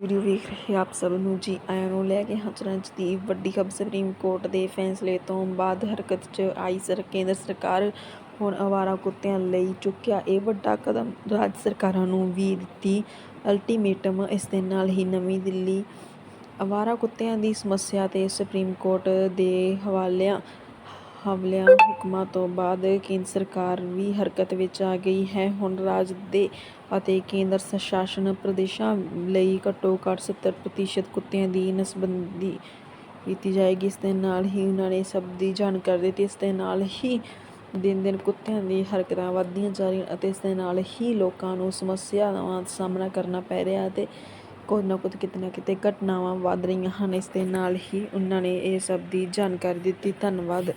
Video ਵੇਖ ਰਹੇ ਆਪ ਸਭ ਨੂੰ ਜੀ, ਆਇਆਂ ਨੂੰ ਲੈ ਕੇ ਹਾਜ਼ਰਾਂ ਚ ਦੀ ਵੱਡੀ ਖਬਰ, ਸੁਪਰੀਮ ਕੋਰਟ ਦੇ ਫੈਸਲੇ ਤੋਂ ਬਾਅਦ ਹਰਕਤ 'ਚ ਆਈ ਸਰ, ਕੇਂਦਰ ਸਰਕਾਰ ਹੁਣ ਅਵਾਰਾ ਕੁੱਤਿਆਂ ਲਈ ਚੁੱਕਿਆ ਇਹ ਵੱਡਾ ਕਦਮ। ਰਾਜ ਸਰਕਾਰਾਂ ਨੂੰ ਵੀ ਦਿੱਤੀ ਅਲਟੀਮੇਟਮ ਇਸ ਦੇ ਨਾਲ ਹੀ ਨਵੀਂ ਦਿੱਲੀ ਅਵਾਰਾ ਕੁੱਤਿਆਂ ਦੀ ਸਮੱਸਿਆ ਤੇ ਸੁਪਰੀਮ ਕੋਰਟ ਦੇ ਹਵਾਲਿਆਂ ਹਮਲਿਆਂ ਹੁਕਮਾਂ ਤੋਂ ਬਾਅਦ ਕੇਂਦਰ ਸਰਕਾਰ ਵੀ ਹਰਕਤ ਵਿੱਚ ਆ ਗਈ ਹੈ। ਹੁਣ ਰਾਜ ਦੇ ਅਤੇ ਕੇਂਦਰ ਸ਼ਾਸਨ ਪ੍ਰਦੇਸ਼ਾਂ ਲਈ ਘੱਟੋ ਘੱਟ 70% ਕੁੱਤਿਆਂ ਦੀ ਨਸਬੰਦੀ ਕੀਤੀ ਜਾਏਗੀ। ਇਸ ਦੇ ਨਾਲ ਹੀ ਉਹਨਾਂ ਨੇ ਸਭ ਦੀ ਜਾਣਕਾਰੀ ਦਿੱਤੀ। ਇਸ ਦੇ ਨਾਲ ਹੀ ਦਿਨ ਦਿਨ ਕੁੱਤਿਆਂ ਦੀ ਹਰਕਤਾਂ ਵੱਧਦੀਆਂ ਜਾ ਰਹੀਆਂ ਅਤੇ ਇਸ ਦੇ ਨਾਲ ਹੀ ਲੋਕਾਂ ਨੂੰ ਸਮੱਸਿਆਵਾਂ ਦਾ ਸਾਹਮਣਾ ਕਰਨਾ ਪੈ ਰਿਹਾ ਅਤੇ ਕੁਝ ਨਾ ਕੁਝ ਕਿਤੇ ਨਾ ਕਿਤੇ ਘਟਨਾਵਾਂ ਵੱਧ ਰਹੀਆਂ ਹਨ। ਇਸ ਦੇ ਨਾਲ ਹੀ ਉਹਨਾਂ ਨੇ ਇਹ ਸਭ ਦੀ ਜਾਣਕਾਰੀ ਦਿੱਤੀ। ਧੰਨਵਾਦ।